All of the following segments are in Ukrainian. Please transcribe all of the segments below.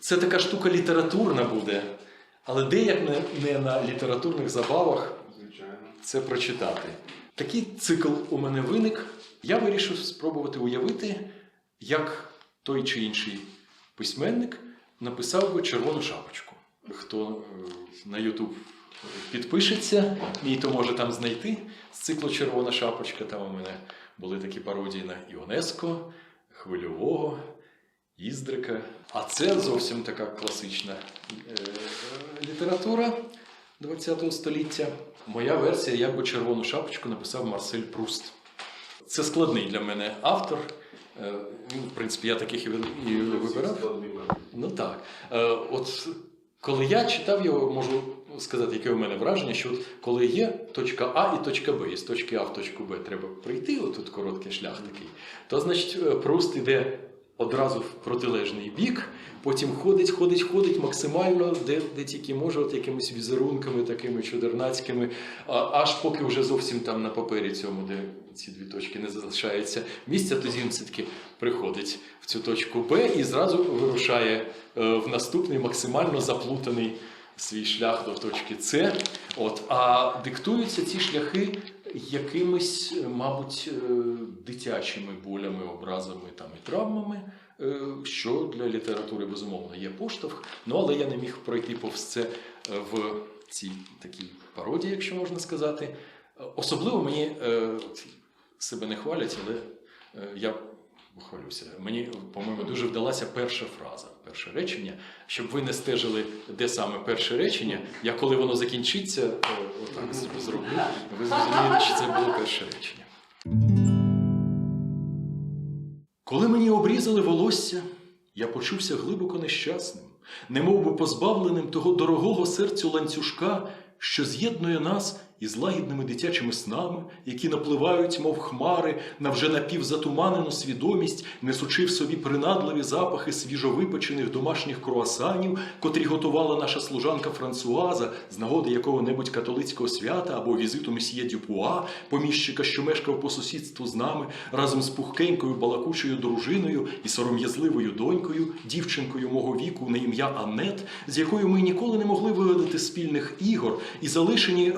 Це така штука літературна буде, але де як не, не на літературних забавах Звичайно. це прочитати. Такий цикл у мене виник. Я вирішив спробувати уявити, як той чи інший письменник написав би червону шапочку. Хто е, на YouTube підпишеться, мій то може там знайти з циклу Червона шапочка. Там у мене були такі пародії на Іонеско, Хвильового, Іздрика. А це зовсім така класична е, література ХХ століття. Моя версія, як би червону шапочку написав Марсель Пруст. Це складний для мене автор. Він, в принципі, я таких і вибирав. Ну так. Е, От коли я читав його, можу сказати, яке у мене враження, що от коли є точка А і точка Б, і з точки А в точку Б треба прийти, отут короткий шлях такий, то значить Пруст іде одразу в протилежний бік, потім ходить, ходить, ходить максимально, де, де тільки може, от якимись візерунками такими чудернацькими, аж поки вже зовсім там на папері цьому, де ці дві точки не залишається місця, тоді він все-таки приходить в цю точку Б і зразу вирушає е, в наступний максимально заплутаний свій шлях до точки С. От, а диктуються ці шляхи якимись, е, мабуть, е, дитячими болями, образами там, і травмами, е, що для літератури безумовно є поштовх. Ну, але я не міг пройти повз це в цій такій пародії, якщо можна сказати. Особливо мені себе не хвалять, але я похвалюся. Мені, по-моєму, дуже вдалася перша фраза, перше речення. Щоб ви не стежили, де саме перше речення, я коли воно закінчиться, отак зроблю. Ви зрозумієте, що це було перше речення. Коли мені обрізали волосся, я почувся глибоко нещасним, немов би позбавленим того дорогого серцю ланцюжка, що з'єднує нас із лагідними дитячими снами, які напливають, мов хмари, на вже напівзатуманену свідомість, несучи в собі принадливі запахи свіжовипечених домашніх круасанів, котрі готувала наша служанка Франсуаза з нагоди якого-небудь католицького свята або візиту месьє Дюпуа, поміщика, що мешкав по сусідству з нами, разом з пухкенькою балакучою дружиною і сором'язливою донькою, дівчинкою мого віку на ім'я Аннет, з якою ми ніколи не могли вигадати спільних ігор і залишені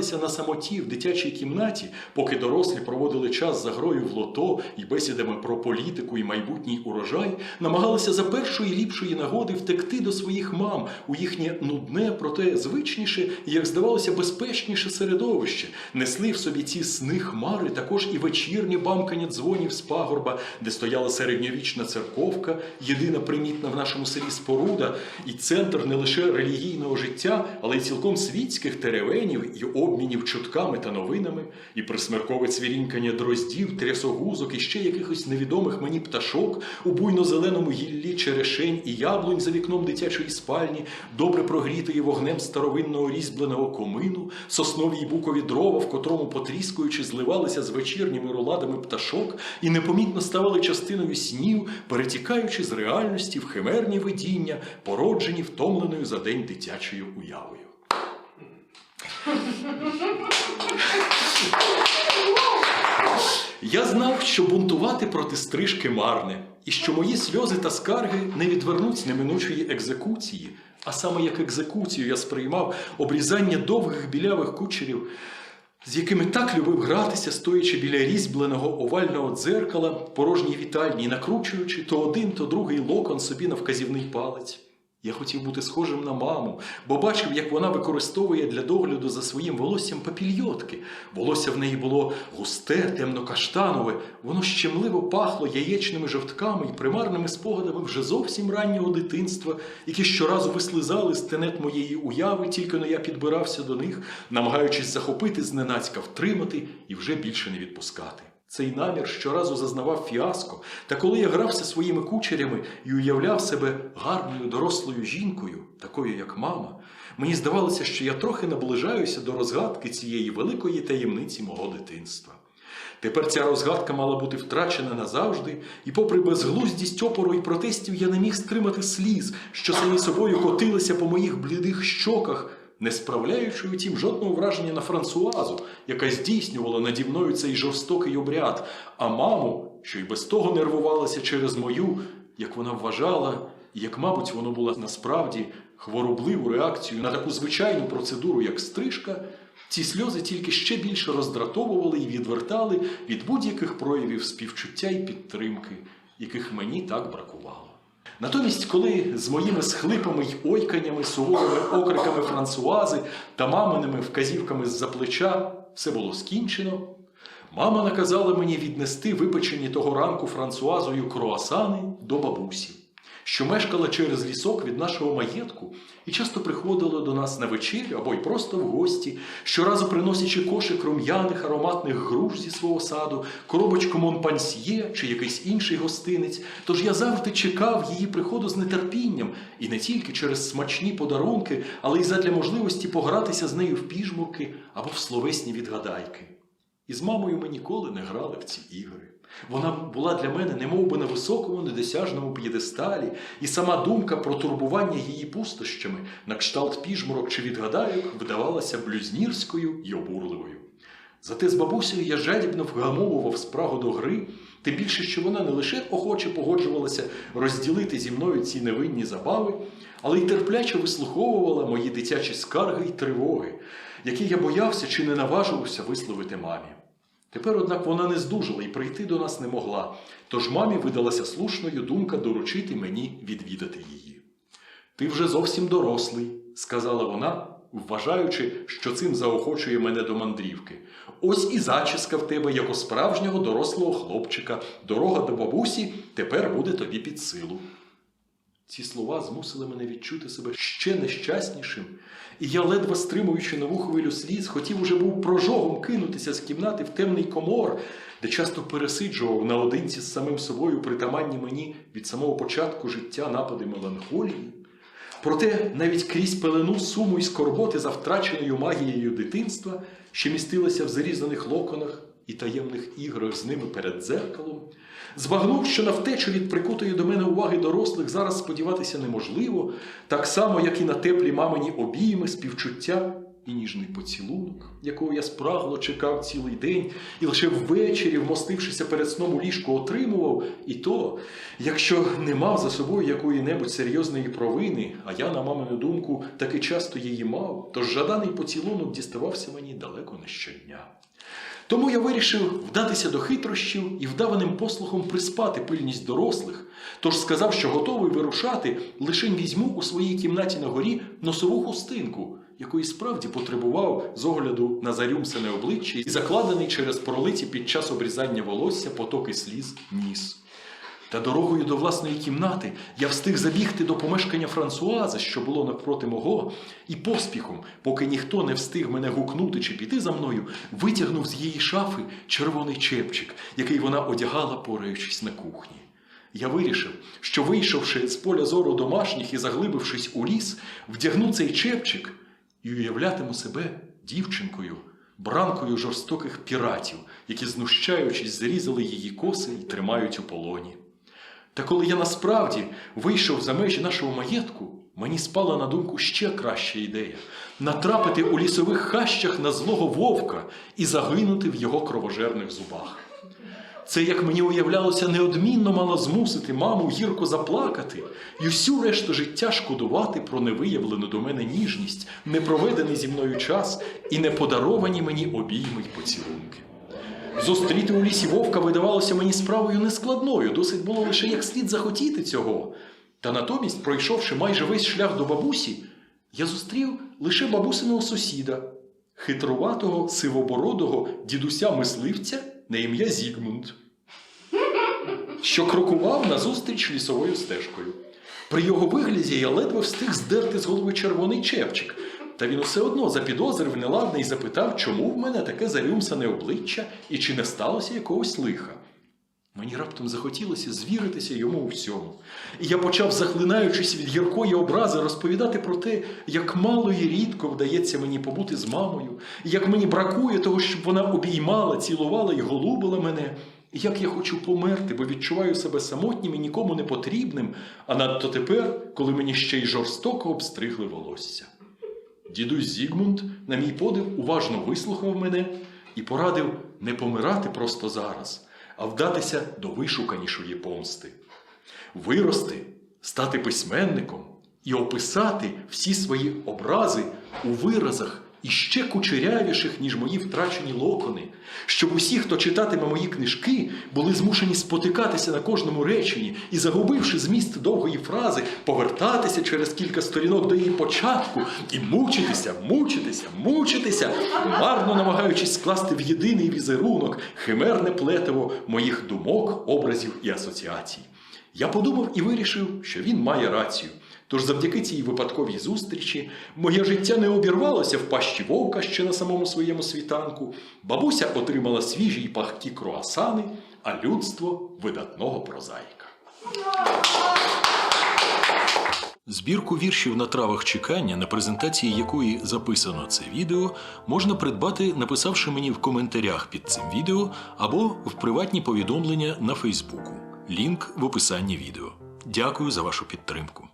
розважатися на самоті в дитячій кімнаті, поки дорослі проводили час за грою в лото і бесідами про політику і майбутній урожай, намагалися за першої ліпшої нагоди втекти до своїх мам у їхнє нудне, проте звичніше і, як здавалося, безпечніше середовище, несли в собі ці сни хмари, також і вечірнє бамкання дзвонів з пагорба, де стояла середньовічна церковка, єдина примітна в нашому селі споруда, і центр не лише релігійного життя, але й цілком світських теревенів і обмінів чутками та новинами, і присмеркове цвірінькання дроздів, трясогузок і ще якихось невідомих мені пташок у буйно-зеленому гіллі черешень і яблунь за вікном дитячої спальні, добре прогрітої вогнем старовинного різьбленого комину, соснові й букові дрова, в котрому потріскуючи зливалися з вечірніми руладами пташок і непомітно ставали частиною снів, перетікаючи з реальності в химерні видіння, породжені втомленою за день дитячою уявою. Я знав, що бунтувати проти стрижки марне, і що мої сльози та скарги не відвернуть неминучої екзекуції. А саме як екзекуцію я сприймав обрізання довгих білявих кучерів, з якими так любив гратися, стоячи біля різьбленого овального дзеркала порожній вітальні, накручуючи то один, то другий локон собі на вказівний палець. Я хотів бути схожим на маму, бо бачив, як вона використовує для догляду за своїм волоссям папільйотки. Волосся в неї було густе, темно-каштанове, воно щемливо пахло яєчними жовтками і примарними спогадами вже зовсім раннього дитинства, які щоразу вислизали з тенет моєї уяви, тільки но я підбирався до них, намагаючись захопити зненацька, втримати і вже більше не відпускати. Цей намір щоразу зазнавав фіаско, та коли я грався своїми кучерями і уявляв себе гарною дорослою жінкою, такою як мама, мені здавалося, що я трохи наближаюся до розгадки цієї великої таємниці мого дитинства. Тепер ця розгадка мала бути втрачена назавжди, і, попри безглуздість опору і протестів, я не міг стримати сліз, що самі собою котилися по моїх блідих щоках, не справляючи утім жодного враження на Франсуазу, яка здійснювала наді мною цей жорстокий обряд, а маму, що й без того нервувалася через мою, як вона вважала, і як, мабуть, воно було насправді хворобливу реакцію на таку звичайну процедуру, як стрижка, ці сльози тільки ще більше роздратовували і відвертали від будь-яких проявів співчуття і підтримки, яких мені так бракувало. Натомість, коли з моїми схлипами й ойканнями, суворими окриками Франсуази та маминими вказівками з-за плеча все було скінчено, мама наказала мені віднести випечені того ранку Франсуазою круасани до бабусі, що мешкала через лісок від нашого маєтку і часто приходила до нас на вечерю або й просто в гості, щоразу приносячи кошик рум'яних ароматних груш зі свого саду, коробочку Монпансьє чи якийсь інший гостинець. Тож я завжди чекав її приходу з нетерпінням, і не тільки через смачні подарунки, але й задля можливості погратися з нею в піжмурки або в словесні відгадайки. І з мамою ми ніколи не грали в ці ігри. Вона була для мене немов би на високому недосяжному п'єдесталі, і сама думка про турбування її пустощами на кшталт піжмурок чи відгадайок видавалася блюзнірською й обурливою. Зате з бабусею я жадібно вгамовував спрагу до гри, тим більше, що вона не лише охоче погоджувалася розділити зі мною ці невинні забави, але й терпляче вислуховувала мої дитячі скарги й тривоги, які я боявся чи не наважувався висловити мамі. Тепер, однак, вона не здужала і прийти до нас не могла, тож мамі видалася слушною думка доручити мені відвідати її. Ти вже зовсім дорослий, сказала вона, вважаючи, що цим заохочує мене до мандрівки. Ось і зачіска в тебе, як у справжнього дорослого хлопчика. Дорога до бабусі тепер буде тобі під силу. Ці слова змусили мене відчути себе ще нещаснішим, і я, ледве стримуючи нову хвилю сліз, хотів уже був прожогом кинутися з кімнати в темний комор, де часто пересиджував наодинці з самим собою притаманні мені від самого початку життя напади меланхолії. Проте навіть крізь пелену суму і скорботи за втраченою магією дитинства, що містилася в зарізаних локонах і таємних іграх з ними перед дзеркалом, збагнув, що на втечу від прикутої до мене уваги дорослих зараз сподіватися неможливо, так само, як і на теплі мамині обійми, співчуття і ніжний поцілунок, якого я спрагло чекав цілий день, і лише ввечері, вмостившися перед сном у ліжку, отримував, і то, якщо не мав за собою якої-небудь серйозної провини, а я, на мамину думку, таки часто її мав, тож жаданий поцілунок діставався мені далеко не щодня. Тому я вирішив вдатися до хитрощів і вдаваним послухом приспати пильність дорослих, тож сказав, що готовий вирушати, лише візьму у своїй кімнаті на горі носову хустинку, якої справді потребував з огляду на зарюмсене обличчя і закладений через пролиті під час обрізання волосся потоки сліз ніс. Та дорогою до власної кімнати я встиг забігти до помешкання Франсуази, що було навпроти мого, і поспіхом, поки ніхто не встиг мене гукнути чи піти за мною, витягнув з її шафи червоний чепчик, який вона одягала, пораючись на кухні. Я вирішив, що, вийшовши з поля зору домашніх і заглибившись у ліс, вдягну цей чепчик і уявлятиму себе дівчинкою, бранкою жорстоких піратів, які, знущаючись, зрізали її коси і тримають у полоні. Та коли я насправді вийшов за межі нашого маєтку, мені спала на думку ще краща ідея натрапити у лісових хащах на злого вовка і загинути в його кровожерних зубах. Це, як мені уявлялося, неодмінно мало змусити маму гірко заплакати і всю решту життя шкодувати про невиявлену до мене ніжність, не проведений зі мною час і не подаровані мені обійми й поцілунки. Зустріти у лісі вовка видавалося мені справою нескладною, досить було лише як слід захотіти цього. Та натомість, пройшовши майже весь шлях до бабусі, я зустрів лише бабусиного сусіда, хитруватого сивобородого дідуся мисливця на ім'я Зігмунд, що крокував назустріч лісовою стежкою. При його вигляді я ледве встиг здерти з голови червоний чепчик, та він усе одно запідозрив неладне і запитав, чому в мене таке зарюмсане обличчя і чи не сталося якогось лиха. Мені раптом захотілося звіритися йому у всьому. І я почав, захлинаючись від гіркої образи, розповідати про те, як мало і рідко вдається мені побути з мамою, як мені бракує того, щоб вона обіймала, цілувала і голубила мене, і як я хочу померти, бо відчуваю себе самотнім і нікому не потрібним, а надто тепер, коли мені ще й жорстоко обстригли волосся. Дідусь Зігмунд, на мій подив, уважно вислухав мене і порадив не помирати просто зараз, а вдатися до вишуканішої помсти. Вирости, стати письменником і описати всі свої образи у виразах іще кучерявіших, ніж мої втрачені локони, щоб усі, хто читатиме мої книжки, були змушені спотикатися на кожному реченні і, загубивши зміст довгої фрази, повертатися через кілька сторінок до її початку і мучитися, мучитися, мучитися, марно намагаючись скласти в єдиний візерунок химерне плетиво моїх думок, образів і асоціацій. Я подумав і вирішив, що він має рацію. Тож завдяки цій випадковій зустрічі моє життя не обірвалося в пащі вовка ще на самому своєму світанку. Бабуся отримала свіжі й пахкі круасани, а людство видатного прозаїка. Збірку віршів на травах чекання, на презентації якої записано це відео, можна придбати, написавши мені в коментарях під цим відео або в приватні повідомлення на Фейсбуку. Лінк в описанні відео. Дякую за вашу підтримку.